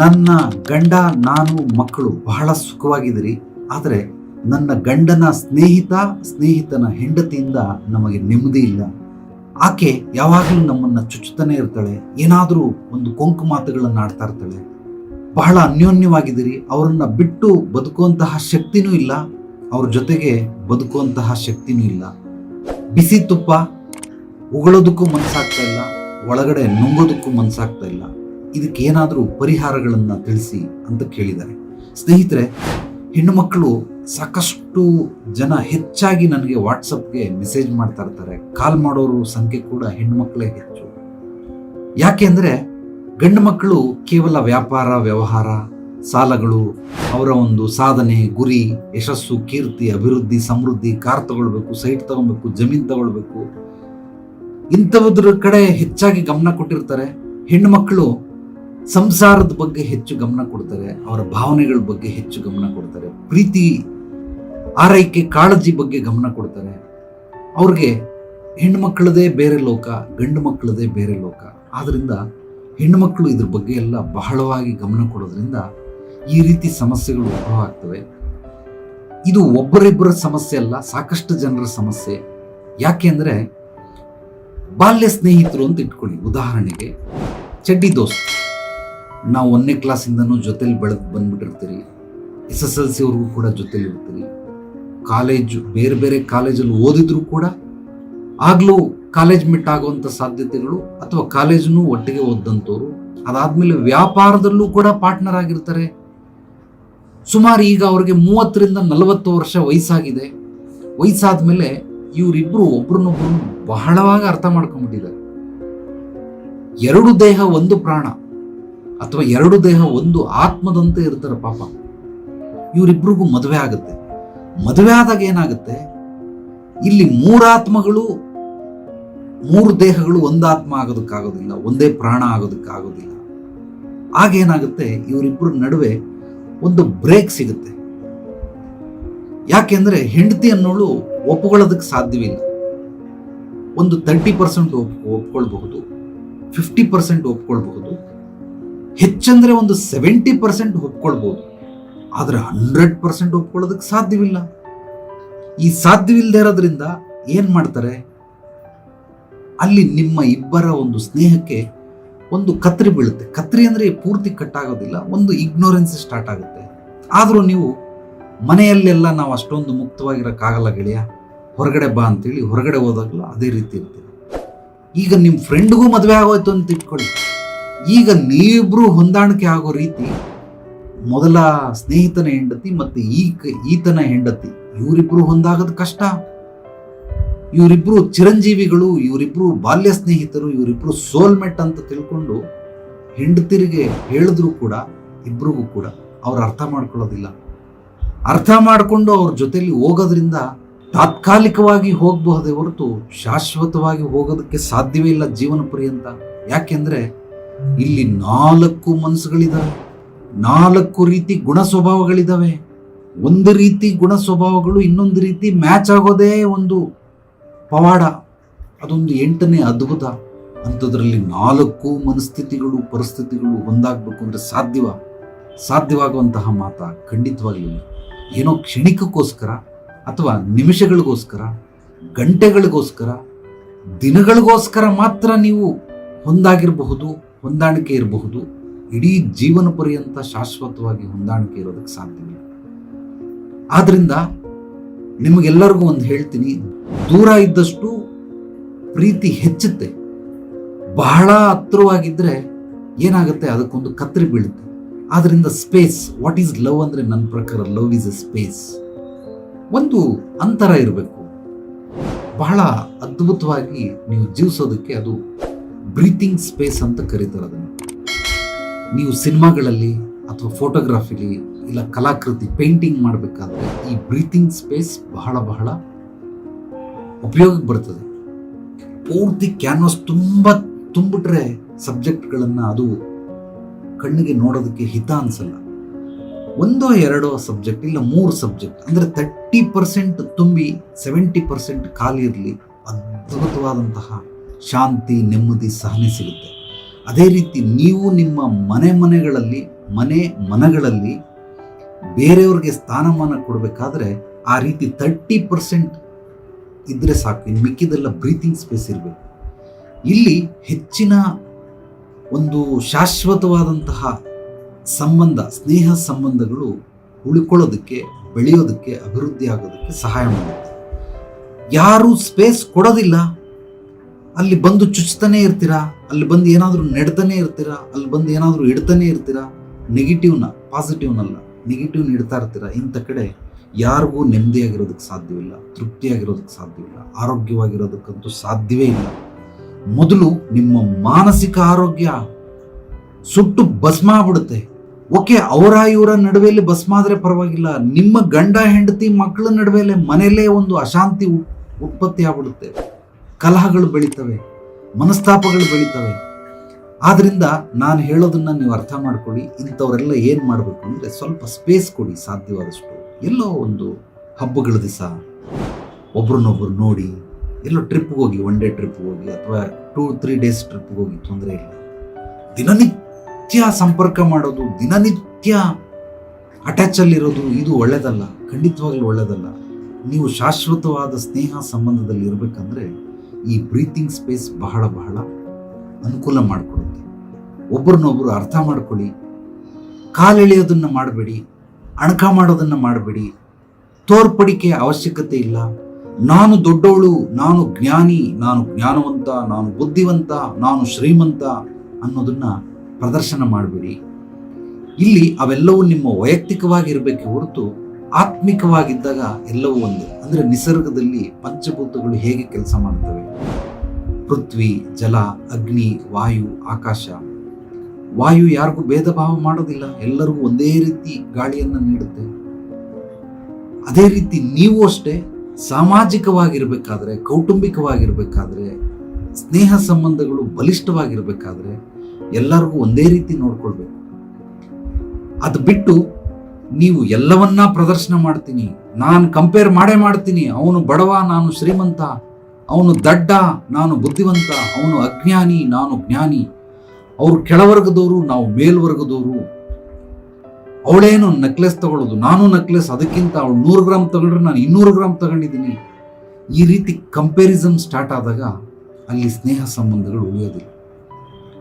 ನನ್ನ ಗಂಡ, ನಾನು ಮಕ್ಕಳು ಬಹಳ ಸುಖವಾಗಿದ್ದೀರಿ. ಆದರೆ ನನ್ನ ಗಂಡನ ಸ್ನೇಹಿತ, ಸ್ನೇಹಿತನ ಹೆಂಡತಿಯಿಂದ ನಮಗೆ ನೆಮ್ಮದಿ ಇಲ್ಲ. ಆಕೆ ಯಾವಾಗಲೂ ನಮ್ಮನ್ನ ಚುಚ್ಚುತ್ತಾನೆ ಇರ್ತಾಳೆ, ಏನಾದರೂ ಒಂದು ಕೊಂಕು ಮಾತುಗಳನ್ನು ಆಡ್ತಾ ಇರ್ತಾಳೆ. ಬಹಳ ಅನ್ಯೋನ್ಯವಾಗಿದ್ದೀರಿ, ಅವರನ್ನು ಬಿಟ್ಟು ಬದುಕುವಂತಹ ಶಕ್ತಿನೂ ಇಲ್ಲ, ಅವ್ರ ಜೊತೆಗೆ ಬದುಕುವಂತಹ ಶಕ್ತಿನೂ ಇಲ್ಲ. ಬಿಸಿ ತುಪ್ಪ ಉಗಳೋದಕ್ಕೂ ಮನಸ್ಸಾಗ್ತಾ ಇಲ್ಲ, ಒಳಗಡೆ ನುಂಗೋದಕ್ಕೂ ಮನಸ್ಸಾಗ್ತಾ ಇಲ್ಲ. ಇದಕ್ಕೆ ಏನಾದರೂ ಪರಿಹಾರಗಳನ್ನು ತಿಳಿಸಿ ಅಂತ ಕೇಳಿದ್ದಾರೆ. ಸ್ನೇಹಿತರೆ, ಹೆಣ್ಣು ಮಕ್ಕಳು ಸಾಕಷ್ಟು ಜನ ಹೆಚ್ಚಾಗಿ ನನಗೆ ವಾಟ್ಸಪ್ಗೆ ಮೆಸೇಜ್ ಮಾಡ್ತಾ ಇರ್ತಾರೆ. ಕಾಲ್ ಮಾಡೋರು ಸಂಖ್ಯೆ ಕೂಡ ಹೆಣ್ಣು ಮಕ್ಕಳೇ ಹೆಚ್ಚು. ಯಾಕೆ ಅಂದರೆ, ಗಂಡು ಮಕ್ಕಳು ಕೇವಲ ವ್ಯಾಪಾರ, ವ್ಯವಹಾರ, ಸಾಲಗಳು, ಅವರ ಒಂದು ಸಾಧನೆ, ಗುರಿ, ಯಶಸ್ಸು, ಕೀರ್ತಿ, ಅಭಿವೃದ್ಧಿ, ಸಮೃದ್ಧಿ, ಕಾರ್ ತಗೊಳ್ಬೇಕು, ಸೈಟ್ ತಗೊಳ್ಬೇಕು, ಜಮೀನು ತಗೊಳ್ಬೇಕು ಇಂಥವದ್ರ ಕಡೆ ಹೆಚ್ಚಾಗಿ ಗಮನ ಕೊಟ್ಟಿರ್ತಾರೆ. ಹೆಣ್ಣು ಮಕ್ಕಳು ಸಂಸಾರದ ಬಗ್ಗೆ ಹೆಚ್ಚು ಗಮನ ಕೊಡ್ತಾರೆ, ಅವರ ಭಾವನೆಗಳ ಬಗ್ಗೆ ಹೆಚ್ಚು ಗಮನ ಕೊಡ್ತಾರೆ, ಪ್ರೀತಿ, ಆರೈಕೆ, ಕಾಳಜಿ ಬಗ್ಗೆ ಗಮನ ಕೊಡ್ತಾರೆ. ಅವ್ರಿಗೆ ಹೆಣ್ಣು ಮಕ್ಕಳದೇ ಬೇರೆ ಲೋಕ ಗಂಡು ಮಕ್ಕಳದೇ ಬೇರೆ ಲೋಕ. ಆದ್ದರಿಂದ ಹೆಣ್ಣು ಮಕ್ಕಳು ಇದ್ರ ಬಗ್ಗೆ ಎಲ್ಲ ಬಹಳವಾಗಿ ಗಮನ ಕೊಡೋದ್ರಿಂದ ಈ ರೀತಿ ಸಮಸ್ಯೆಗಳು ಉದ್ಭವ ಆಗ್ತವೆ. ಇದು ಒಬ್ಬರಿಬ್ಬರ ಸಮಸ್ಯೆ ಅಲ್ಲ, ಸಾಕಷ್ಟು ಜನರ ಸಮಸ್ಯೆ. ಯಾಕೆ ಅಂದರೆ ಬಾಲ್ಯ ಸ್ನೇಹಿತರು ಅಂತ ಇಟ್ಕೊಳ್ಳಿ, ಉದಾಹರಣೆಗೆ, ಚಡ್ಡಿ ದೋಸ್ತ್. ನಾವು ಒಂದನೇ ಕ್ಲಾಸಿಂದನೂ ಜೊತೆಲಿ ಬೆಳೆದು ಬಂದ್ಬಿಟ್ಟಿರ್ತೀರಿ. ಎಸ್ ಎಸ್ ಎಲ್ ಸಿವರೆಗೂ ಕೂಡ ಜೊತೆಲಿ ಇರ್ತೀರಿ. ಕಾಲೇಜು, ಬೇರೆ ಬೇರೆ ಕಾಲೇಜಲ್ಲಿ ಓದಿದ್ರೂ ಕೂಡ ಆಗಲೂ ಕಾಲೇಜ್ ಮಿಟ್ ಆಗುವಂಥ ಸಾಧ್ಯತೆಗಳು ಅಥವಾ ಕಾಲೇಜನ್ನು ಒಟ್ಟಿಗೆ ಓದಂಥವ್ರು ಅದಾದ್ಮೇಲೆ ವ್ಯಾಪಾರದಲ್ಲೂ ಕೂಡ ಪಾರ್ಟ್ನರ್ ಆಗಿರ್ತಾರೆ. ಸುಮಾರು ಈಗ ಅವ್ರಿಗೆ ಮೂವತ್ತರಿಂದ ನಲವತ್ತು ವರ್ಷ ವಯಸ್ಸಾಗಿದೆ. ವಯಸ್ಸಾದ ಮೇಲೆ ಇವರಿಬ್ಬರು ಒಬ್ರನ್ನೊಬ್ರು ಬಹಳವಾಗಿ ಅರ್ಥ ಮಾಡ್ಕೊಂಡ್ಬಿಟ್ಟಿದ್ದಾರೆ. ಎರಡು ದೇಹ, ಒಂದು ಪ್ರಾಣ. ಅಥವಾ ಎರಡು ದೇಹ ಒಂದು ಆತ್ಮದಂತೆ ಇರ್ತಾರೆ ಪಾಪ. ಇವರಿಬ್ರಿಗೂ ಮದುವೆ ಆಗುತ್ತೆ. ಮದುವೆ ಆದಾಗ ಏನಾಗುತ್ತೆ? ಇಲ್ಲಿ ಮೂರಾತ್ಮಗಳು, ಮೂರು ದೇಹಗಳು ಒಂದಾತ್ಮ ಆಗೋದಕ್ಕಾಗೋದಿಲ್ಲ, ಒಂದೇ ಪ್ರಾಣ ಆಗೋದಕ್ಕಾಗೋದಿಲ್ಲ. ಆಗೇನಾಗುತ್ತೆ ಇವರಿಬ್ಬರ ನಡುವೆ ಒಂದು ಬ್ರೇಕ್ ಸಿಗುತ್ತೆ. ಯಾಕೆಂದ್ರೆ ಹೆಂಡತಿ ಅನ್ನೋಳು ಒಪ್ಕೊಳ್ಳೋದಕ್ಕೆ ಸಾಧ್ಯವಿಲ್ಲ. ಒಂದು ತರ್ಟಿ ಪರ್ಸೆಂಟ್ ಒಪ್ಕೊಳ್ಬಹುದು, ಫಿಫ್ಟಿ ಪರ್ಸೆಂಟ್ ಒಪ್ಕೊಳ್ಬಹುದು ಹೆಚ್ಚಂದ್ರೆ ಒಂದು ಸೆವೆಂಟಿ ಪರ್ಸೆಂಟ್ ಒಪ್ಕೊಳ್ಬಹುದು ಆದ್ರೆ ಹಂಡ್ರೆಡ್ ಪರ್ಸೆಂಟ್ ಒಪ್ಕೊಳ್ಳೋದಕ್ಕೆ ಸಾಧ್ಯವಿಲ್ಲ. ಈ ಸಾಧ್ಯವಿಲ್ಲದೆ ಇರೋದ್ರಿಂದ ಏನು ಮಾಡ್ತಾರೆ? ಅಲ್ಲಿ ನಿಮ್ಮ ಇಬ್ಬರ ಒಂದು ಸ್ನೇಹಕ್ಕೆ ಒಂದು ಕತ್ರಿ ಬೀಳುತ್ತೆ. ಕತ್ರಿ ಅಂದ್ರೆ ಪೂರ್ತಿ ಕಟ್ಟಾಗೋದಿಲ್ಲ, ಒಂದು ಇಗ್ನೋರೆನ್ಸ್ ಸ್ಟಾರ್ಟ್ ಆಗುತ್ತೆ. ಆದರೂ ನೀವು ಮನೆಯಲ್ಲೆಲ್ಲ ನಾವು ಅಷ್ಟೊಂದು ಮುಕ್ತವಾಗಿರೋಕ್ಕಾಗಲ್ಲ ಗೆಳೆಯ. ಹೊರಗಡೆ ಬಾ ಅಂತೇಳಿ ಹೊರಗಡೆ ಹೋದಾಗಲೂ ಅದೇ ರೀತಿ ಇರ್ತೀವಿ ಈಗ ನಿಮ್ಮ ಫ್ರೆಂಡ್ಗೂ ಮದುವೆ ಆಗೋಯ್ತು ಅಂತ ಇಟ್ಕೊಳ್ಳಿ. ಈಗ ನೀವಿಬ್ರು ಹೊಂದಾಣಿಕೆ ಆಗೋ ರೀತಿ ಮೊದಲ ಸ್ನೇಹಿತನ ಹೆಂಡತಿ ಮತ್ತೆ ಈ ಈತನ ಹೆಂಡತಿ, ಇವರಿಬ್ರು ಹೊಂದಾಗದ ಕಷ್ಟ. ಇವರಿಬ್ರು ಚಿರಂಜೀವಿಗಳು, ಇವರಿಬ್ರು ಬಾಲ್ಯ ಸ್ನೇಹಿತರು, ಇವರಿಬ್ರು ಸೋಲ್ಮೆಟ್ ಅಂತ ತಿಳ್ಕೊಂಡು ಹೆಂಡತಿರಿಗೆ ಹೇಳಿದ್ರು ಕೂಡ, ಇಬ್ರಿಗೂ ಕೂಡ ಅವ್ರು ಅರ್ಥ ಮಾಡ್ಕೊಳ್ಳೋದಿಲ್ಲ. ಅರ್ಥ ಮಾಡಿಕೊಂಡು ಅವ್ರ ಜೊತೆಲಿ ಹೋಗೋದ್ರಿಂದ ತಾತ್ಕಾಲಿಕವಾಗಿ ಹೋಗಬಹುದೇ ಹೊರತು ಶಾಶ್ವತವಾಗಿ ಹೋಗೋದಕ್ಕೆ ಸಾಧ್ಯವೇ ಇಲ್ಲ ಜೀವನ ಪರ್ಯಂತ. ಯಾಕೆಂದ್ರೆ ಇಲ್ಲಿ ನಾಲ್ಕು ಮನಸ್ಸುಗಳಿದಾವೆ. ನಾಲ್ಕು ರೀತಿ ಗುಣ ಸ್ವಭಾವಗಳಿದಾವೆ. ಒಂದು ರೀತಿ ಗುಣ ಸ್ವಭಾವಗಳು, ಇನ್ನೊಂದು ರೀತಿ ಮ್ಯಾಚ್ ಆಗೋದೇ ಒಂದು ಪವಾಡ. ಅದೊಂದು ಎಂಟನೇ ಅದ್ಭುತ. ಅಂಥದ್ರಲ್ಲಿ ನಾಲ್ಕು ಮನಸ್ಥಿತಿಗಳು, ಪರಿಸ್ಥಿತಿಗಳು ಒಂದಾಗಬೇಕು ಅಂದರೆ ಸಾಧ್ಯವ. ಸಾಧ್ಯವಾಗುವಂತಹ ಮಾತ ಖಂಡಿತವಾಗಲಿಲ್ಲ ಏನೋ ಕ್ಷಣಿಕಕ್ಕೋಸ್ಕರ ಅಥವಾ ನಿಮಿಷಗಳಿಗೋಸ್ಕರ, ಗಂಟೆಗಳಿಗೋಸ್ಕರ, ದಿನಗಳಿಗೋಸ್ಕರ ಮಾತ್ರ ನೀವು ಹೊಂದಾಗಿರಬಹುದು ಹೊಂದಾಣಿಕೆ ಇರಬಹುದು, ಇಡೀ ಜೀವನ ಪರ್ಯಂತ ಶಾಶ್ವತವಾಗಿ ಹೊಂದಾಣಿಕೆ ಇರೋದಕ್ಕೆ ಸಾಧ್ಯವಿಲ್ಲ ಆದ್ರಿಂದ ನಿಮಗೆಲ್ಲರಿಗೂ ಒಂದು ಹೇಳ್ತೀನಿ, ದೂರ ಇದ್ದಷ್ಟು ಪ್ರೀತಿ ಹೆಚ್ಚುತ್ತೆ. ಬಹಳ ಹತ್ರವಾಗಿದ್ದರೆ ಏನಾಗುತ್ತೆ, ಅದಕ್ಕೊಂದು ಕತ್ತರಿ ಬೀಳುತ್ತೆ. ಆದ್ರಿಂದ ಸ್ಪೇಸ್ ವಾಟ್ ಈಸ್ ಲವ್ ಅಂದರೆ ನನ್ನ ಪ್ರಕಾರ ಲವ್ ಈಸ್ ಎ ಸ್ಪೇಸ್ ಒಂದು ಅಂತರ ಇರಬೇಕು. ಬಹಳ ಅದ್ಭುತವಾಗಿ ನೀವು ಜೀವಿಸೋದಕ್ಕೆ ಅದು ಬ್ರೀತಿಂಗ್ ಸ್ಪೇಸ್ ಅಂತ ಕರೀತಾರೆ ಅದನ್ನು. ನೀವು ಸಿನಿಮಾಗಳಲ್ಲಿ ಅಥವಾ ಫೋಟೋಗ್ರಾಫಿಲಿ ಇಲ್ಲ ಕಲಾಕೃತಿ, ಪೇಂಟಿಂಗ್ ಮಾಡಬೇಕಾದ್ರೆ ಈ ಬ್ರೀತಿಂಗ್ ಸ್ಪೇಸ್ ಬಹಳ ಬಹಳ ಉಪಯೋಗಕ್ಕೆ ಬರ್ತದೆ. ಪೂರ್ತಿ ಕ್ಯಾನ್ವಾಸ್ ತುಂಬ ತುಂಬಿಟ್ರೆ ಸಬ್ಜೆಕ್ಟ್ಗಳನ್ನು ಅದು ಕಣ್ಣಿಗೆ ನೋಡೋದಕ್ಕೆ ಹಿತ ಅನಿಸಲ್ಲ. ಒಂದೋ ಎರಡೋ ಸಬ್ಜೆಕ್ಟ್ ಇಲ್ಲ ಮೂರು ಸಬ್ಜೆಕ್ಟ್ ಅಂದರೆ ತರ್ಟಿ ಪರ್ಸೆಂಟ್ ತುಂಬಿ, ಸೆವೆಂಟಿ ಪರ್ಸೆಂಟ್ ಖಾಲಿ ಇರಲಿ, ಅದ್ಭುತವಾದಂತಹ ಶಾಂತಿ, ನೆಮ್ಮದಿ, ಸಹನೆ ಸಿಗುತ್ತೆ. ಅದೇ ರೀತಿ ನೀವು ನಿಮ್ಮ ಮನೆ ಮನೆಗಳಲ್ಲಿ, ಮನೆ ಮನಗಳಲ್ಲಿ ಬೇರೆಯವ್ರಿಗೆ ಸ್ಥಾನಮಾನ ಕೊಡಬೇಕಾದ್ರೆ ಆ ರೀತಿ ತರ್ಟಿ ಪರ್ಸೆಂಟ್ ಇದ್ದರೆ ಸಾಕು. ಇನ್ನು ಮಿಕ್ಕಿದೆಲ್ಲ ಬ್ರೀತಿಂಗ್ ಸ್ಪೇಸ್ ಇರಬೇಕು. ಇಲ್ಲಿ ಹೆಚ್ಚಿನ ಒಂದು ಶಾಶ್ವತವಾದಂತಹ ಸಂಬಂಧ, ಸ್ನೇಹ ಸಂಬಂಧಗಳು ಉಳ್ಕೊಳ್ಳೋದಕ್ಕೆ, ಬೆಳೆಯೋದಕ್ಕೆ, ಅಭಿವೃದ್ಧಿ ಆಗೋದಕ್ಕೆ ಸಹಾಯ ಮಾಡುತ್ತೆ. ಯಾರು ಸ್ಪೇಸ್ ಕೊಡೋದಿಲ್ಲ. ಅಲ್ಲಿ ಬಂದು ಚುಚ್ತಾನೆ ಇರ್ತೀರಾ? ಅಲ್ಲಿ ಬಂದು ಏನಾದರೂ ನೆಡ್ತಾನೆ ಇರ್ತೀರಾ? ಅಲ್ಲಿ ಬಂದು ಏನಾದರೂ ಇಡ್ತಾನೆ ಇರ್ತೀರಾ? ನೆಗೆಟಿವ್ನ ಪಾಸಿಟಿವ್ನಲ್ಲ ನೆಗೆಟಿವ್ನ ಇಡ್ತಾ ಇರ್ತೀರಾ? ಇಂಥ ಕಡೆ ಯಾರಿಗೂ ನೆಮ್ಮದಿಯಾಗಿರೋದಕ್ಕೆ ಸಾಧ್ಯವಿಲ್ಲ. ತೃಪ್ತಿಯಾಗಿರೋದಕ್ಕೆ ಸಾಧ್ಯವಿಲ್ಲ. ಆರೋಗ್ಯವಾಗಿರೋದಕ್ಕಂತೂ ಸಾಧ್ಯವೇ ಇಲ್ಲ. ಮೊದಲು ನಿಮ್ಮ ಮಾನಸಿಕ ಆರೋಗ್ಯ ಸುಟ್ಟು ಭಸ್ಮ ಆಗ್ಬಿಡುತ್ತೆ. ಓಕೆ, ಅವರ ಇವರ ನಡುವೆಯಲ್ಲಿ ಭಸ್ಮ ಆದ್ರೆ ಪರವಾಗಿಲ್ಲ. ನಿಮ್ಮ ಗಂಡ, ಹೆಂಡತಿ, ಮಕ್ಕಳ ನಡುವೆಲೆ ಮನೆಯಲ್ಲೇ ಒಂದು ಅಶಾಂತಿ ಉತ್- ಉತ್ಪತ್ತಿ ಆಗ್ಬಿಡುತ್ತೆ. ಕಲಹಗಳು ಬೆಳೀತವೆ, ಮನಸ್ತಾಪಗಳು ಬೆಳೀತವೆ. ಆದ್ದರಿಂದ ನಾನು ಹೇಳೋದನ್ನ ನೀವು ಅರ್ಥ ಮಾಡ್ಕೊಳ್ಳಿ, ಇಂಥವರೆಲ್ಲ ಏನು ಮಾಡಬೇಕು ಅಂದರೆ ಸ್ವಲ್ಪ ಸ್ಪೇಸ್ ಕೊಡಿ, ಸಾಧ್ಯವಾದಷ್ಟು. ಎಲ್ಲೋ ಒಂದು ಹಬ್ಬಗಳ ದಿವಸ ಒಬ್ರನ್ನೊಬ್ರು ನೋಡಿ, ಎಲ್ಲೋ ಟ್ರಿಪ್ಗೆ ಹೋಗಿ ಒನ್ ಡೇ ಟ್ರಿಪ್ಗೆ ಹೋಗಿ, ಅಥವಾ ಟೂ ತ್ರೀ ಡೇಸ್ ಟ್ರಿಪ್ಗೆ ಹೋಗಿ, ತೊಂದರೆ ಇಲ್ಲ. ದಿನನಿತ್ಯ ಸಂಪರ್ಕ ಮಾಡೋದು, ದಿನನಿತ್ಯ ಅಟ್ಯಾಚಲ್ಲಿರೋದು ಇದು ಒಳ್ಳೆಯದಲ್ಲ ಖಂಡಿತವಾಗ್ಲೂ ಒಳ್ಳೆಯದಲ್ಲ ನೀವು ಶಾಶ್ವತವಾದ ಸ್ನೇಹ ಸಂಬಂಧದಲ್ಲಿ ಇರಬೇಕಂದ್ರೆ ಈ ಬ್ರೀತಿಂಗ್ ಸ್ಪೇಸ್ ಬಹಳ ಬಹಳ ಅನುಕೂಲ ಮಾಡಿಕೊಡುತ್ತೆ. ಒಬ್ಬರನ್ನೊಬ್ಬರು ಅರ್ಥ ಮಾಡ್ಕೊಳ್ಳಿ. ಕಾಲೆಳೆಯೋದನ್ನು ಮಾಡಬೇಡಿ. ಅಣಕ ಮಾಡೋದನ್ನು ಮಾಡಬೇಡಿ. ತೋರ್ಪಡಿಕೆ ಅವಶ್ಯಕತೆ ಇಲ್ಲ. ನಾನು ದೊಡ್ಡವಳು, ನಾನು ಜ್ಞಾನಿ, ನಾನು ಜ್ಞಾನವಂತ, ನಾನು ಬುದ್ಧಿವಂತ, ನಾನು ಶ್ರೀಮಂತ ಅನ್ನೋದನ್ನು ಪ್ರದರ್ಶನ ಮಾಡಬೇಡಿ. ಇಲ್ಲಿ ಅವೆಲ್ಲವೂ ನಿಮ್ಮ ವೈಯಕ್ತಿಕವಾಗಿರಬೇಕೆ ಹೊರತು ಆತ್ಮಿಕವಾಗಿದ್ದಾಗ ಎಲ್ಲವೂ ಒಂದೇ. ಅಂದರೆ ನಿಸರ್ಗದಲ್ಲಿ ಪಂಚಭೂತಗಳು ಹೇಗೆ ಕೆಲಸ ಮಾಡ್ತವೆ? ಪೃಥ್ವಿ, ಜಲ, ಅಗ್ನಿ, ವಾಯು, ಆಕಾಶ. ವಾಯು ಯಾರಿಗೂ ಭೇದ ಭಾವ ಮಾಡೋದಿಲ್ಲ. ಎಲ್ಲರಿಗೂ ಒಂದೇ ರೀತಿ ಗಾಳಿಯನ್ನು ನೀಡುತ್ತೆ. ಅದೇ ರೀತಿ ನೀವು ಅಷ್ಟೇ ಸಾಮಾಜಿಕವಾಗಿರಬೇಕಾದ್ರೆ, ಕೌಟುಂಬಿಕವಾಗಿರಬೇಕಾದ್ರೆ, ಸ್ನೇಹ ಸಂಬಂಧಗಳು ಬಲಿಷ್ಠವಾಗಿರಬೇಕಾದ್ರೆ ಎಲ್ಲರಿಗೂ ಒಂದೇ ರೀತಿ ನೋಡ್ಕೊಳ್ಬೇಕು. ಅದು ಬಿಟ್ಟು ನೀವು ಎಲ್ಲವನ್ನ ಪ್ರದರ್ಶನ ಮಾಡ್ತೀನಿ. ನಾನು ಕಂಪೇರ್ ಮಾಡೇ ಮಾಡ್ತೀನಿ. ಅವನು ಬಡವ, ನಾನು ಶ್ರೀಮಂತ ಅವನು ದಡ್ಡ, ನಾನು ಬುದ್ಧಿವಂತ, ಅವನು ಅಜ್ಞಾನಿ, ನಾನು ಜ್ಞಾನಿ. ಅವರು ಕೆಳವರ್ಗದವರು, ನಾವು ಮೇಲ್ವರ್ಗದವರು. ಅವಳೇನು ನೆಕ್ಲೆಸ್ ತಗೊಳ್ಳೋದು, ನಾನು ನೆಕ್ಲೆಸ್ ಅದಕ್ಕಿಂತ ಅವಳು ನೂರು ಗ್ರಾಮ್ ತಗೊಂಡ್ರೆ ನಾನು ಇನ್ನೂರು ಗ್ರಾಮ್ ತಗೊಂಡಿದ್ದೀನಿ. ಈ ರೀತಿ ಕಂಪ್ಯಾರಿಸನ್ ಸ್ಟಾರ್ಟ್ ಆದಾಗ ಅಲ್ಲಿ ಸ್ನೇಹ ಸಂಬಂಧಗಳು ಉಳಿಯೋದಿಲ್ಲ.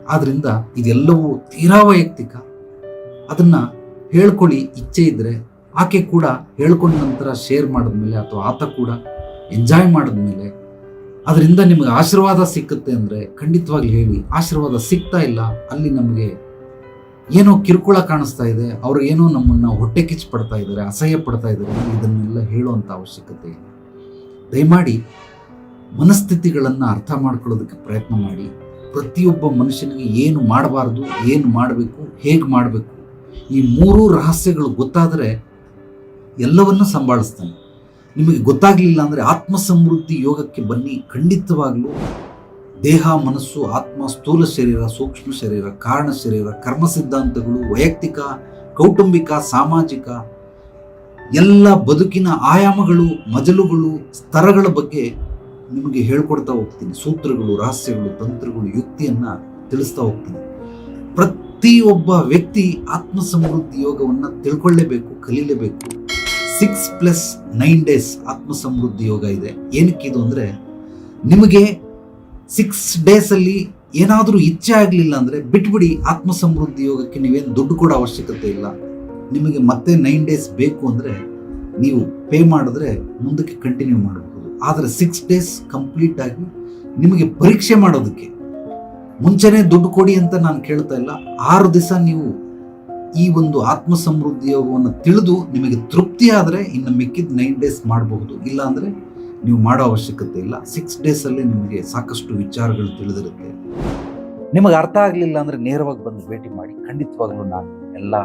ಆದ್ದರಿಂದ ಇದೆಲ್ಲವೂ ತೀರಾ ವೈಯಕ್ತಿಕ. ಅದನ್ನು ಹೇಳ್ಕೊಳ್ಳಿ, ಇಚ್ಛೆ ಇದ್ದರೆ ಆಕೆ ಕೂಡ ಹೇಳ್ಕೊಂಡ ನಂತರ ಶೇರ್ ಮಾಡಿದ್ಮೇಲೆ ಅಥವಾ ಆತ ಕೂಡ ಎಂಜಾಯ್ ಮಾಡಿದ್ಮೇಲೆ ಅದರಿಂದ ನಿಮಗೆ ಆಶೀರ್ವಾದ ಸಿಕ್ಕುತ್ತೆ ಅಂದರೆ ಖಂಡಿತವಾಗ್ಲಿ ಹೇಳಿ, ಆಶೀರ್ವಾದ ಸಿಗ್ತಾ ಇಲ್ಲ, ಅಲ್ಲಿ ನಮಗೆ ಏನೋ ಕಿರುಕುಳ ಕಾಣಿಸ್ತಾ ಇದೆ, ಅವ್ರು ಏನೋ ನಮ್ಮನ್ನು ಹೊಟ್ಟೆ ಕಿಚ್ಚು ಪಡ್ತಾ ಇದ್ದಾರೆ, ಅಸಹ್ಯ ಪಡ್ತಾ ಇದ್ದಾರೆ ಇದನ್ನೆಲ್ಲ ಹೇಳುವಂಥ ಅವಶ್ಯಕತೆ ಇಲ್ಲ. ದಯಮಾಡಿ ಮನಸ್ಥಿತಿಗಳನ್ನು ಅರ್ಥ ಮಾಡ್ಕೊಳ್ಳೋದಕ್ಕೆ ಪ್ರಯತ್ನ ಮಾಡಿ. ಪ್ರತಿಯೊಬ್ಬ ಮನುಷ್ಯನಿಗೆ ಏನು ಮಾಡಬಾರ್ದು, ಏನು ಮಾಡಬೇಕು, ಹೇಗೆ ಮಾಡಬೇಕು, ಈ ಮೂರೂ ರಹಸ್ಯಗಳು ಗೊತ್ತಾದರೆ ಎಲ್ಲವನ್ನೂ ಸಂಭಾಳಿಸ್ತಾನೆ. ನಿಮಗೆ ಗೊತ್ತಾಗಲಿಲ್ಲ ಅಂದರೆ ಆತ್ಮ ಸಮೃದ್ಧಿ ಯೋಗಕ್ಕೆ ಬನ್ನಿ. ಖಂಡಿತವಾಗಲೂ ದೇಹ, ಮನಸ್ಸು, ಆತ್ಮ, ಸ್ಥೂಲ ಶರೀರ, ಸೂಕ್ಷ್ಮ ಶರೀರ, ಕಾರಣ ಶರೀರ, ಕರ್ಮ ಸಿದ್ಧಾಂತಗಳು, ವೈಯಕ್ತಿಕ, ಕೌಟುಂಬಿಕ, ಸಾಮಾಜಿಕ ಎಲ್ಲ ಬದುಕಿನ ಆಯಾಮಗಳು, ಮಜಲುಗಳು, ಸ್ತರಗಳ ಬಗ್ಗೆ ನಿಮಗೆ ಹೇಳ್ಕೊಡ್ತಾ ಹೋಗ್ತೀನಿ. ಸೂತ್ರಗಳು, ರಹಸ್ಯಗಳು, ತಂತ್ರಗಳು, ಯುಕ್ತಿಯನ್ನು ತಿಳಿಸ್ತಾ ಹೋಗ್ತೀನಿ. ಪ್ರತಿಯೊಬ್ಬ ವ್ಯಕ್ತಿ ಆತ್ಮ ಸಮೃದ್ಧಿ ಯೋಗವನ್ನು ತಿಳ್ಕೊಳ್ಳೇಬೇಕು, ಕಲೀಲೇಬೇಕು. ಸಿಕ್ಸ್ ಪ್ಲಸ್ ನೈನ್ ಡೇಸ್ ಆತ್ಮ ಸಮೃದ್ಧಿ ಯೋಗ ಇದೆ. ಏನಕ್ಕೆ ಇದು ಅಂದ್ರೆ, ನಿಮಗೆ ಸಿಕ್ಸ್ ಡೇಸಲ್ಲಿ ಏನಾದರೂ ಇಚ್ಛೆ ಆಗಲಿಲ್ಲ ಅಂದರೆ ಬಿಟ್ಬಿಡಿ ಆತ್ಮ ಸಮೃದ್ಧಿ ಯೋಗಕ್ಕೆ ನೀವೇನು ದುಡ್ಡು ಕೊಡೋ ಅವಶ್ಯಕತೆ ಇಲ್ಲ. ನಿಮಗೆ ಮತ್ತೆ ನೈನ್ ಡೇಸ್ ಬೇಕು ಅಂದರೆ ನೀವು ಪೇ ಮಾಡಿದ್ರೆ ಮುಂದಕ್ಕೆ ಕಂಟಿನ್ಯೂ ಮಾಡಬಹುದು ಆದರೆ ಸಿಕ್ಸ್ ಡೇಸ್ ಕಂಪ್ಲೀಟ್ ಆಗಿ ನಿಮಗೆ ಪರೀಕ್ಷೆ ಮಾಡೋದಕ್ಕೆ, ಮುಂಚೆನೇ ದುಡ್ಡು ಕೊಡಿ ಅಂತ ನಾನು ಕೇಳ್ತಾ ಇಲ್ಲ. ಆರು ದಿವಸ ನೀವು ಈ ಒಂದು ಆತ್ಮ ಸಮೃದ್ಧಿ ಯೋಗವನ್ನು ತಿಳಿದು ನಿಮಗೆ ತೃಪ್ತಿ ಆದರೆ ಇನ್ನು ಮಿಕ್ಕಿದ ನೈನ್ ಡೇಸ್ ಮಾಡಬಹುದು. ಇಲ್ಲ ಅಂದರೆ ನೀವು ಮಾಡೋ ಅವಶ್ಯಕತೆ ಇಲ್ಲ. ಸಿಕ್ಸ್ ಡೇಸಲ್ಲಿ ನಿಮಗೆ ಸಾಕಷ್ಟು ವಿಚಾರಗಳು ತಿಳಿದಿರುತ್ತೆ. ನಿಮಗೆ ಅರ್ಥ ಆಗಲಿಲ್ಲ ಅಂದರೆ ನೇರವಾಗಿ ಬಂದು ಭೇಟಿ ಮಾಡಿ. ಖಂಡಿತವಾಗ್ಲೂ ನಾನು ಎಲ್ಲ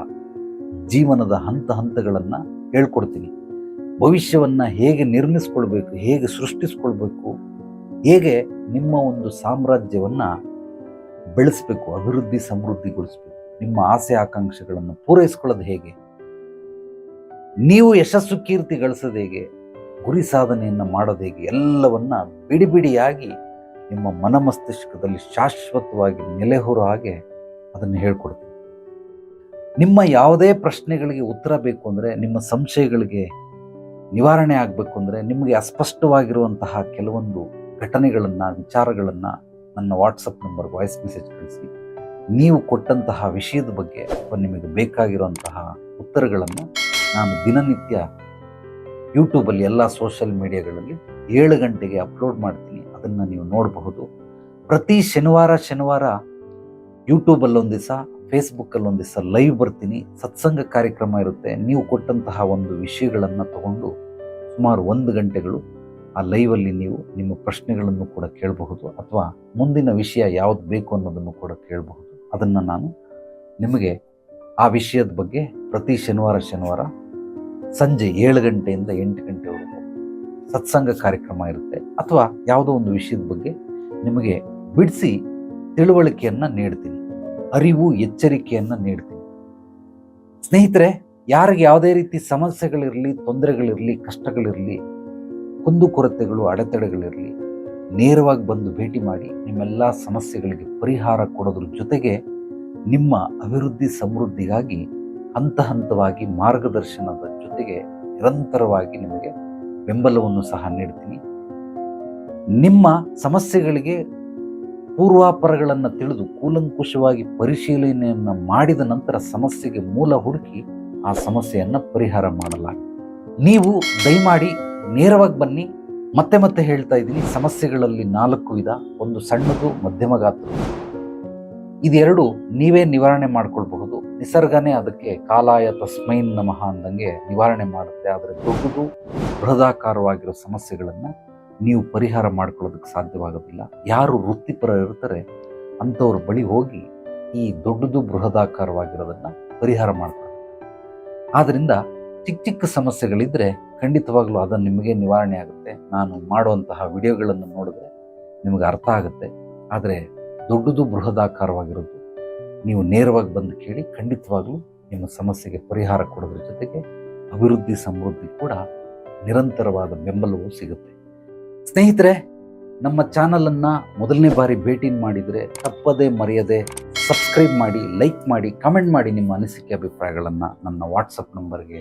ಜೀವನದ ಹಂತ ಹಂತಗಳನ್ನು ಹೇಳ್ಕೊಡ್ತೀನಿ. ಭವಿಷ್ಯವನ್ನು ಹೇಗೆ ನಿರ್ಮಿಸ್ಕೊಳ್ಬೇಕು, ಹೇಗೆ ಸೃಷ್ಟಿಸ್ಕೊಳ್ಬೇಕು, ಹೇಗೆ ನಿಮ್ಮ ಒಂದು ಸಾಮ್ರಾಜ್ಯವನ್ನು ಬೆಳೆಸಬೇಕು, ಅಭಿವೃದ್ಧಿ ಸಮೃದ್ಧಿಗೊಳಿಸಬೇಕು. ನಿಮ್ಮ ಆಸೆ ಆಕಾಂಕ್ಷೆಗಳನ್ನು ಪೂರೈಸ್ಕೊಳ್ಳೋದು ಹೇಗೆ? ನೀವು ಯಶಸ್ಸು ಕೀರ್ತಿ ಗಳಿಸೋದು ಹೇಗೆ? ಗುರಿ ಸಾಧನೆಯನ್ನು ಮಾಡೋದು ಹೇಗೆ? ಎಲ್ಲವನ್ನ ಬಿಡಿ ಬಿಡಿಯಾಗಿ ನಿಮ್ಮ ಮನಮಸ್ತಿಷ್ಕದಲ್ಲಿ ಶಾಶ್ವತವಾಗಿ ನೆಲೆಹೊರೋ ಹಾಗೆ ಅದನ್ನು ಹೇಳ್ಕೊಡ್ತೀನಿ. ನಿಮ್ಮ ಯಾವುದೇ ಪ್ರಶ್ನೆಗಳಿಗೆ ಉತ್ತರ ಬೇಕು ಅಂದರೆ, ನಿಮ್ಮ ಸಂಶಯಗಳಿಗೆ ನಿವಾರಣೆ ಆಗಬೇಕು ಅಂದರೆ, ನಿಮಗೆ ಅಸ್ಪಷ್ಟವಾಗಿರುವಂತಹ ಕೆಲವೊಂದು ಘಟನೆಗಳನ್ನು, ವಿಚಾರಗಳನ್ನು ನನ್ನ ವಾಟ್ಸಪ್ ನಂಬರ್ ವಾಯ್ಸ್ ಮೆಸೇಜ್ ಕಳಿಸಿ. ನೀವು ಕೊಟ್ಟಂತಹ ವಿಷಯದ ಬಗ್ಗೆ ಅಥವಾ ನಿಮಗೆ ಬೇಕಾಗಿರುವಂತಹ ಉತ್ತರಗಳನ್ನು ನಾನು ದಿನನಿತ್ಯ ಯೂಟ್ಯೂಬಲ್ಲಿ ಎಲ್ಲ ಸೋಷಿಯಲ್ ಮೀಡಿಯಾಗಳಲ್ಲಿ ಏಳು ಗಂಟೆಗೆ ಅಪ್ಲೋಡ್ ಮಾಡ್ತೀನಿ. ಅದನ್ನು ನೀವು ನೋಡಬಹುದು. ಪ್ರತಿ ಶನಿವಾರ ಶನಿವಾರ ಯೂಟ್ಯೂಬಲ್ಲಿ ಒಂದು ದಿವಸ ಫೇಸ್ಬುಕ್ಕಲ್ಲಿ ಒಂದು ದಿವಸ ಲೈವ್ ಬರ್ತೀನಿ. ಸತ್ಸಂಗ ಕಾರ್ಯಕ್ರಮ ಇರುತ್ತೆ. ನೀವು ಕೊಟ್ಟಂತಹ ಒಂದು ವಿಷಯಗಳನ್ನು ತಗೊಂಡು ಸುಮಾರು ಒಂದು ಗಂಟೆಗಳು ಆ ಲೈವಲ್ಲಿ ನೀವು ನಿಮ್ಮ ಪ್ರಶ್ನೆಗಳನ್ನು ಕೂಡ ಕೇಳಬಹುದು ಅಥವಾ ಮುಂದಿನ ವಿಷಯ ಯಾವುದು ಬೇಕು ಅನ್ನೋದನ್ನು ಕೂಡ ಕೇಳಬಹುದು. ಅದನ್ನು ನಾನು ನಿಮಗೆ ಆ ವಿಷಯದ ಬಗ್ಗೆ ಪ್ರತಿ ಶನಿವಾರ ಶನಿವಾರ ಸಂಜೆ ಏಳು ಗಂಟೆಯಿಂದ ಎಂಟು ಗಂಟೆವರೆಗೂ ಸತ್ಸಂಗ ಕಾರ್ಯಕ್ರಮ ಇರುತ್ತೆ. ಅಥವಾ ಯಾವುದೋ ಒಂದು ವಿಷಯದ ಬಗ್ಗೆ ನಿಮಗೆ ಬಿಡಿಸಿ ತಿಳುವಳಿಕೆಯನ್ನು ನೀಡ್ತೀನಿ. ಅರಿವು, ಎಚ್ಚರಿಕೆಯನ್ನು ನೀಡ್ತೀನಿ. ಸ್ನೇಹಿತರೆ, ಯಾರಿಗೆ ಯಾವುದೇ ರೀತಿ ಸಮಸ್ಯೆಗಳಿರಲಿ, ತೊಂದರೆಗಳಿರಲಿ, ಕಷ್ಟಗಳಿರಲಿ ಕುಂದುಕೊರತೆಗಳು ಅಡೆತಡೆಗಳಿರಲಿ ನೇರವಾಗಿ ಬಂದು ಭೇಟಿ ಮಾಡಿ ನಿಮ್ಮೆಲ್ಲ ಸಮಸ್ಯೆಗಳಿಗೆ ಪರಿಹಾರ ಕೊಡೋದ್ರ ಜೊತೆಗೆ ನಿಮ್ಮ ಅಭಿವೃದ್ಧಿ ಸಮೃದ್ಧಿಗಾಗಿ ಹಂತ ಹಂತವಾಗಿ ಮಾರ್ಗದರ್ಶನದ ಜೊತೆಗೆ ನಿರಂತರವಾಗಿ ನಿಮಗೆ ಬೆಂಬಲವನ್ನು ಸಹ ನೀಡ್ತೀನಿ. ನಿಮ್ಮ ಸಮಸ್ಯೆಗಳಿಗೆ ಪೂರ್ವಾಪರಗಳನ್ನು ತಿಳಿದು ಕೂಲಂಕುಷವಾಗಿ ಪರಿಶೀಲನೆಯನ್ನು ಮಾಡಿದ ನಂತರ ಸಮಸ್ಯೆಗೆ ಮೂಲ ಹುಡುಕಿ ಆ ಸಮಸ್ಯೆಯನ್ನು ಪರಿಹಾರ ಮಾಡಲಾಗ ನೀವು ದಯಮಾಡಿ ನೇರವಾಗಿ ಬನ್ನಿ ಮತ್ತೆ ಮತ್ತೆ ಹೇಳ್ತಾ ಇದ್ದೀನಿ, ಸಮಸ್ಯೆಗಳಲ್ಲಿ ನಾಲ್ಕು ವಿಧ, ಒಂದು ಸಣ್ಣದು, ಮಧ್ಯಮ ಗಾತ್ರ ಇದೆರಡು ನೀವೇ ನಿವಾರಣೆ ಮಾಡ್ಕೊಳ್ಬಹುದು. ನಿಸರ್ಗನೇ ಅದಕ್ಕೆ ಕಾಲಾಯ ತಸ್ಮೈನ್ ನಮಃ ಅಂದಂಗೆ ನಿವಾರಣೆ ಮಾಡುತ್ತೆ. ಆದರೆ ದೊಡ್ಡದು, ಬೃಹದಾಕಾರವಾಗಿರೋ ಸಮಸ್ಯೆಗಳನ್ನು ನೀವು ಪರಿಹಾರ ಮಾಡ್ಕೊಳ್ಳೋದಕ್ಕೆ ಸಾಧ್ಯವಾಗೋದಿಲ್ಲ. ಯಾರು ವೃತ್ತಿಪರ ಇರ್ತಾರೆ, ಅಂಥವ್ರ ಬಳಿ ಹೋಗಿ ಈ ದೊಡ್ಡದು, ಬೃಹದಾಕಾರವಾಗಿರೋದನ್ನು ಪರಿಹಾರ ಮಾಡ್ತಾರೆ ಆದ್ದರಿಂದ ಚಿಕ್ಕ ಚಿಕ್ಕ ಸಮಸ್ಯೆಗಳಿದ್ದರೆ ಖಂಡಿತವಾಗ್ಲೂ ಅದನ್ನು ನಿಮಗೆ ನಿವಾರಣೆ ಆಗುತ್ತೆ. ನಾನು ಮಾಡುವಂತಹ ವಿಡಿಯೋಗಳನ್ನು ನೋಡಿದ್ರೆ ನಿಮಗೆ ಅರ್ಥ ಆಗುತ್ತೆ. ಆದರೆ ದೊಡ್ಡದು ಬೃಹದಾಕಾರವಾಗಿರೋದು. ನೀವು ನೇರವಾಗಿ ಬಂದು ಕೇಳಿ ಖಂಡಿತವಾಗಲೂ ನಿಮ್ಮ ಸಮಸ್ಯೆಗೆ ಪರಿಹಾರ ಕೊಡೋದ್ರ ಜೊತೆಗೆ ಅಭಿವೃದ್ಧಿ ಸಮೃದ್ಧಿ ಕೂಡ ನಿರಂತರವಾದ ಬೆಂಬಲವೂ ಸಿಗುತ್ತೆ. ಸ್ನೇಹಿತರೆ, ನಮ್ಮ ಚಾನಲನ್ನು ಮೊದಲನೇ ಬಾರಿ ಭೇಟಿ ಮಾಡಿದರೆ ತಪ್ಪದೇ ಮರೆಯದೆ ಸಬ್ಸ್ಕ್ರೈಬ್ ಮಾಡಿ, ಲೈಕ್ ಮಾಡಿ, ಕಮೆಂಟ್ ಮಾಡಿ ನಿಮ್ಮ ಅನಿಸಿಕೆ, ಅಭಿಪ್ರಾಯಗಳನ್ನು ನನ್ನ ವಾಟ್ಸಪ್ ನಂಬರ್ಗೆ